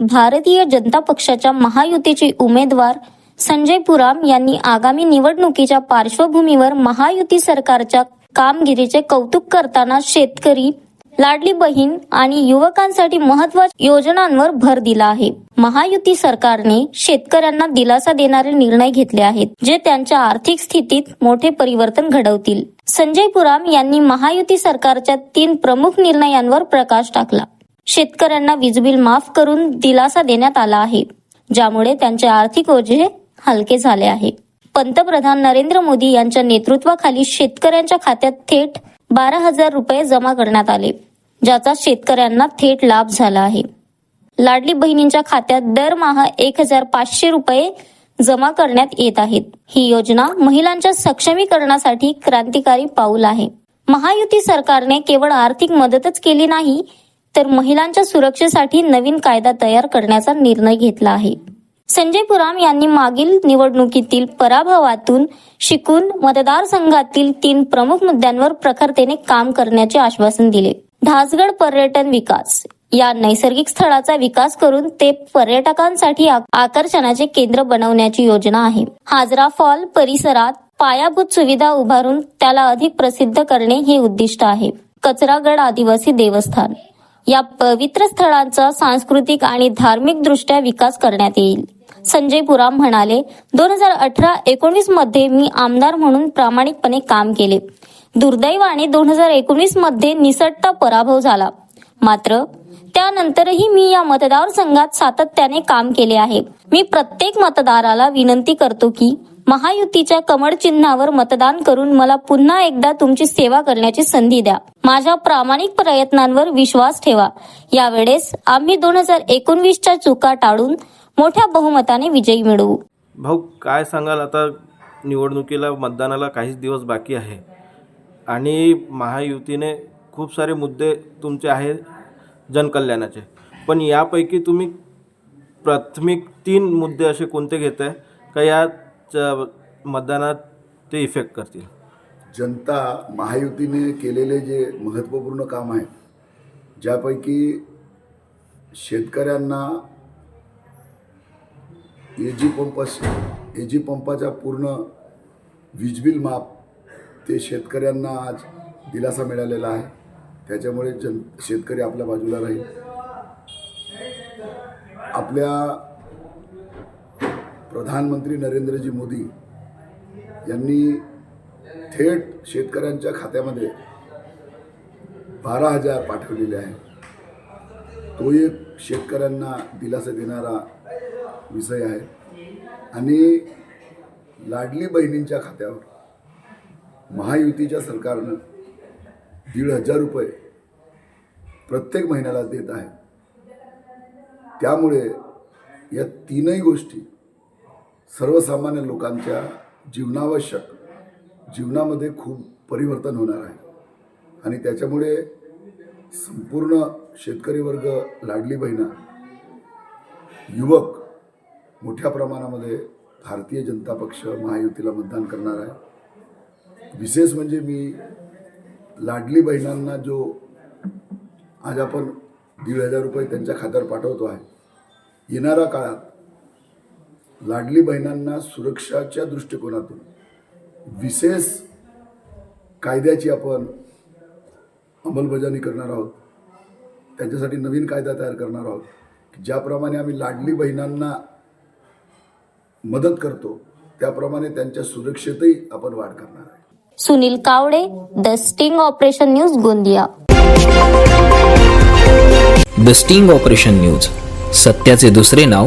भारतीय जनता पक्षाच्या महायुतीचे उमेदवार संजय पुराम यांनी आगामी निवडणुकीच्या पार्श्वभूमीवर महायुती सरकारच्या कामगिरीचे कौतुक करताना शेतकरी लाडली बहीण आणि युवकांसाठी महत्त्वाच्या योजनांवर भर दिला आहे. महायुती सरकारने शेतकऱ्यांना दिलासा देणारे निर्णय घेतले आहेत जे त्यांच्या आर्थिक स्थितीत मोठे परिवर्तन घडवतील. संजय पुराम यांनी महायुती सरकारच्या तीन प्रमुख निर्णयांवर प्रकाश टाकला. शेतकऱ्यांना वीज बिल माफ करून दिलासा देण्यात आला आहे ज्यामुळे त्यांचे आर्थिक ओझे हलके झाले आहे. पंतप्रधान नरेंद्र मोदी यांच्या नेतृत्वाखाली शेतकऱ्यांच्या खात्यात थेट बारा हजार रुपये जमा करण्यात आले ज्याचा शेतकऱ्यांना थेट लाभ झाला आहे. लाडली बहिणींच्या खात्यात दरमहा एक हजार पाचशे रुपये जमा करण्यात येत आहेत. ही योजना महिलांच्या सक्षमीकरणासाठी क्रांतिकारी पाऊल आहे. महायुती सरकारने केवळ आर्थिक मदतच केली नाही तर महिलांच्या सुरक्षेसाठी नवीन कायदा तयार करण्याचा निर्णय घेतला आहे. संजय पुराम यांनी मागील निवडणुकीतील पराभवातून शिकून मतदारसंघातील तीन प्रमुख मुद्द्यांवर प्रखरतेने काम करण्याचे आश्वासन दिले. ढासगड पर्यटन विकास. या नैसर्गिक स्थळाचा विकास करून ते पर्यटकांसाठी आकर्षणाचे केंद्र बनवण्याची योजना आहे. हाजरा फॉल परिसरात पायाभूत सुविधा उभारून त्याला अधिक प्रसिद्ध करणे हे उद्दिष्ट आहे. कचरागड आदिवासी देवस्थान. या पवित्र स्थळांचा सांस्कृतिक आणि धार्मिक दृष्ट्या विकास करण्यात येईल. संजय पुराम म्हणाले दोन हजार अठरा एकोणवीसमध्ये मी आमदार म्हणून प्रामाणिकपणे काम केले. दुर्दैवाने दोन हजार एकोणीसमध्ये निसटता पराभव झाला. मात्र त्यानंतरही मी या मतदारसंघात सातत्याने काम केले आहे. मी प्रत्येक मतदाराला विनंती करतो की महायुतीच्या कमळ चिन्हावर मतदान करून मला पुन्हा एकदा तुमची सेवा करण्याची संधी द्या. माझ्या प्रामाणिक प्रयत्नांवर विश्वास ठेवा. यावेळेस आम्ही दोन हजार एकोणवीसच्या चुका टाळून मोठ्या बहुमताने विजयी मिळवू भाऊ काय सांगाल? आता निवडणुकीला मतदानाला काहीच दिवस बाकी आहे. आणि महायुतीने खूप सारे मुद्दे तुमचे आहेत जनकल्याणाचे. पण यापैकी तुम्ही प्राथमिक तीन मुद्दे असे कोणते घेत आहे का या मतदानात ते इफेक्ट करतील. जनता महायुतीने केलेले जे महत्त्वपूर्ण काम आहे ज्यापैकी शेतकऱ्यांना ए जी पंप ए जी पंपाचा पूर्ण वीज बिल ते शेतकऱ्यांना आज दिलासा मिळालेला आहे. त्याच्यामुळे जन शेतकरी आपल्या बाजूला राहील. आपल्या प्रधानमंत्री नरेंद्रजी मोदी यांनी थेट शेतकऱ्यांच्या खात्यामध्ये बारा हजार पाठवलेले आहे. तो एक शेतकऱ्यांना दिलासा देणारा विषय आहे. आणि लाडली बहिणींच्या खात्यावर महायुतीच्या सरकारनं दीड हजार रुपये प्रत्येक महिन्याला देत आहे. त्यामुळे या तीनही गोष्टी सर्वसामान्य लोकांच्या जीवनावश्यक जीवनामध्ये खूप परिवर्तन होणार आहे. आणि त्याच्यामुळे संपूर्ण शेतकरी वर्ग लाडली बहिणा युवक मोठ्या प्रमाणामध्ये भारतीय जनता पक्ष महायुतीला मतदान करणार आहे. विशेष म्हणजे मी लाडली बहिणांना जो आज आपण दीड हजार रुपये त्यांच्या खात्यावर पाठवतो आहे येणाऱ्या काळात लाडली बहिणांना सुरक्षाच्या दृष्टिकोनातून विशेष कायद्याची आपण अंमलबजावणी करणार आहोत. त्यांच्यासाठी नवीन कायदा तयार करणार आहोत. की ज्याप्रमाणे आम्ही लाडली बहिणांना मदत करतो त्याप्रमाणे त्यांच्या सुरक्षेतही आपण वाढ करणार आहे. Sunil Kawade the sting operation news Gondia. The sting operation news सत्याचे दुसरे नाव